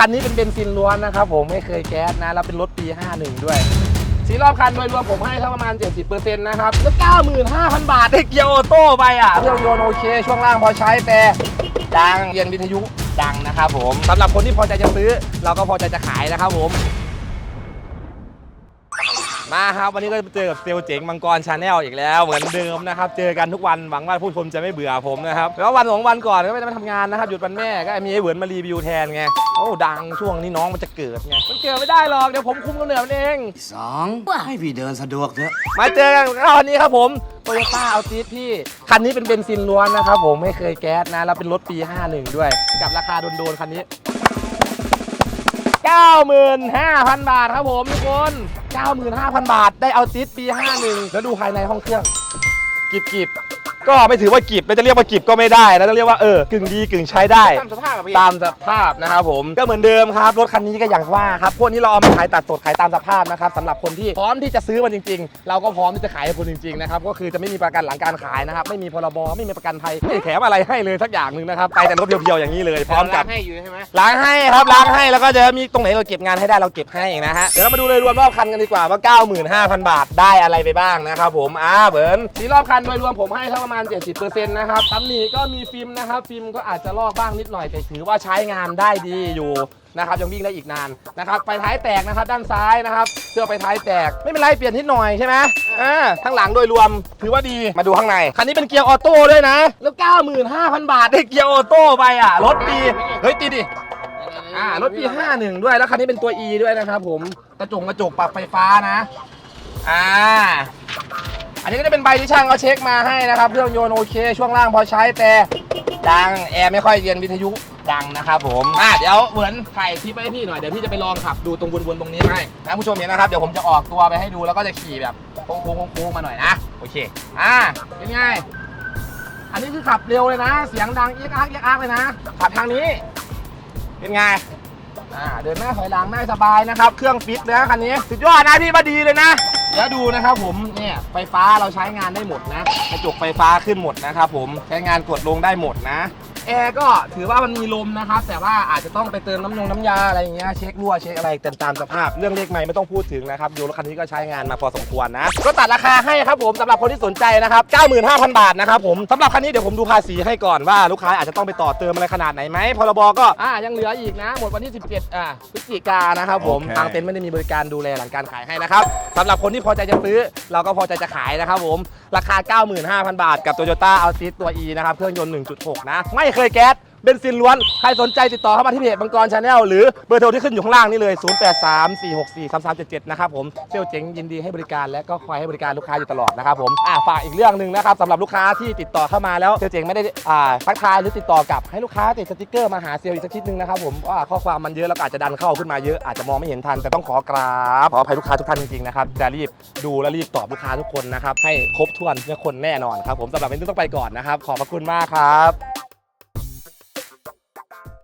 คันนี้เป็นเบนซินล้วนนะครับผมไม่เคยแก๊สนะ แล้วเป็นรถปี 51 ด้วย สีรอบคันโดยรวมผมให้เข้าประมาณ 70%นะครับ แล้ว 95,000 บาทได้เกียร์ออโต้ไปอะเครื่องยนต์โอเค ช่วงล่างพอใช้แต่ดังเรียนวิทยุดังนะครับผมสำหรับคนที่พอใจจะซื้อ เราก็พอใจจะขายนะครับผม มาครับวันนี้ก็เจอกับเซลลเจ๋งมังกรชาแนลอีกแล้วเหมือนเดิมนะครับเจอกันทุกวันหวังว่าผู้ชมจะไม่เบื่อผมนะครับแล้ววันสองวันก่อนก็ไม่ได้มาทำงานนะครับหยุดวันแม่ก็มีไอ้เหวินมารีวิวแทนไงโอ้ดังช่วงนี้น้องมันจะเกิดไงมันเกิดไม่ได้หรอกเดี๋ยวผมคุมกำเนิดมันเอง สองให้พี่เดินสะดวกเถอะ มาเจอกันคราวนี้ครับผมโตโยต้าเอาตีพี่ คันนี้เป็นเบนซินล้วนนะครับผมไม่เคยแก๊สนะ แล้วเป็นรถปี 51 ด้วย กับราคาโดนๆคันนี้ 95,000 บาทครับผมทุกคน 95,000 บาท ได้เอาติสปี 51 แล้วดูภายในห้องเครื่องกิบกิบ ก็ไม่ถือว่ากิบแล้วจะเรียกว่ากิบก็ไม่ได้แล้วจะเรียกว่าเออกึ่งดีกึ่งใช้ได้ ตามสภาพอะพี่ตามสภาพนะครับผมก็เหมือนเดิมครับ รถคันนี้ก็อย่างว่าครับ พวกนี้เราเอามาขายตัดสดขายตามสภาพนะครับสำหรับคนที่พร้อมที่จะซื้อมันจริง ๆ เราก็พร้อมที่จะขายให้คุณจริงๆนะครับก็คือจะไม่มีประกันหลังการขายนะครับไม่มีพรบไม่มีประกันภัยไม่แถมอะไรให้เลยสักอย่างหนึ่งนะครับไปแต่รถเพียวๆอย่างนี้เลยพร้อมกับให้อยู่ใช่ไหมล้างให้ครับล้างให้แล้วก็จะมีตรงไหนเราเก็บงานให้ได้เราเก็บให้เองนะฮะเดี๋ยวเรามาดูเลยรวมรอบคันกันดีกว่าว่า 95,000 บาทได้อะไรไปบ้างนะครับผมอ่าเบิร์นสีรอบคันโดยรวมผมให้เท่าประมาณ70%นะครับตำหนิก็มีฟิล์มนะครับ ฟิล์มก็อาจจะลอกบ้างนิดหน่อยแต่ถือว่าใช้งานได้ดีอยู่นะครับยังวิ่งได้อีกนานนะครับไฟท้ายแตกนะครับด้านซ้ายนะครับเสื้อไฟท้ายแตกไม่เป็นไรเปลี่ยนนิดหน่อยใช่ไหมอ่าทั้งหลังโดยรวมถือว่าดีมาดูข้างในคันนี้เป็นเกียร์ออโต้ด้วยนะ แล้ว 95,000 บาทได้เกียร์ออโต้ไปอะรถดีเฮ้ยตีดิอ่ารถปี51 ด้วยแล้วคันนี้เป็นตัว E ด้วยนะครับผมกระจกกระจกปรับไฟฟ้านะอ่า อันนี้ก็จะเป็นใบที่ช่างเขาเช็คมาให้นะครับเครื่องยนต์โอเค ช่วงล่างพอใช้แต่ดังแอร์ไม่ค่อยเรียนวิทยุดังนะครับผมอ่าเดี๋ยวเหมือนถ่ายคลิปไปให้พี่หน่อยเดี๋ยวพี่จะไปลองขับดูตรงวนๆตรงนี้ให้นะผู้ชมเห็นนะครับเดี๋ยวผมจะออกตัวไปให้ดูแล้วก็จะขี่แบบโค้งๆโค้งๆมาหน่อยนะโอเคอ่าเป็นไงอันนี้คือขับเร็วเลยนะ เสียงดังเอียกอักเอียกอักเลยนะขับทางนี้ เป็นไงอ่าเดินหน้าถอยหลังได้สบายนะครับ เครื่องฟิตนะคันนี้สุดยอดนะพี่มาดีเลยนะ แล้วดูนะครับผมเนี่ยไฟฟ้าเราใช้งานได้หมดนะกระจกไฟฟ้าขึ้นหมดนะครับผมใช้งานกดลงได้หมดนะ แอร์ก็ถือว่ามันมีลมนะครับ แต่ว่าอาจจะต้องไปเติมน้ำยงน้ำยาอะไรอย่างเงี้ยเช็ครั่วเช็คอะไรเต็มตามสภาพ เรื่องเลขไม่ไม่ต้องพูดถึงนะครับดูรถคันนี้ก็ใช้งานมาพอสมควรนะ ก็ตัดราคาให้ครับผมสำหรับคนที่สนใจนะครับ 95,000 บาทนะครับผมสำหรับคันนี้เดี๋ยวผมดูภาษีให้ก่อนว่าลูกค้าอาจจะต้องไปต่อเติมอะไรขนาดไหนไหมพรบก็อ่ายังเหลืออีกนะ หมดวันที่ 17อ่าพฤศจิกายนนะครับผมโอเคทางเต็นท์ไม่ได้มีบริการดูแลหลังการขายให้นะครับสำหรับคนที่พอใจจะซื้อ เราก็พอใจจะขายนะครับผมราคา 95,000 บาทกับ Toyota Altis ตัว E นะครับเครื่องยนต์ 1.6 นะไม่เคยแก๊สเบนซินล้วน ใครสนใจติดต่อเข้ามาที่เพจบังกรชาแนลหรือเบอร์โทรที่ขึ้นอยู่ข้างล่างนี่เลย 0834643377 นะครับผมเซลเจ๋งยินดีให้บริการและก็คอยให้บริการลูกค้าอยู่ตลอดนะครับผมอ่าฝากอีกเรื่องหนึ่งนะครับสำหรับลูกค้าที่ติดต่อเข้ามาแล้วเซลเจ๋งไม่ได้อ่าทักทายหรือติดต่อกลับให้ลูกค้าติดสติกเกอร์มาหาเซลอีกสักนิดนึงนะครับผมว่าข้อความมันเยอะแล้วก็อาจจะดันเข้าขึ้นมาเยอะอาจจะมองไม่เห็นทันแต่ต้องขอกราบขออภัยลูกค้าทุกท่านจริงๆนะครับจะรีบดูและรีบตอบลูกค้าทุกคนนะครับให้ครบถ้วนเพื่อคนแน่นอนครับผมสำหรับวันนี้ต้องไปก่อนนะครับขอบพระคุณมากครับ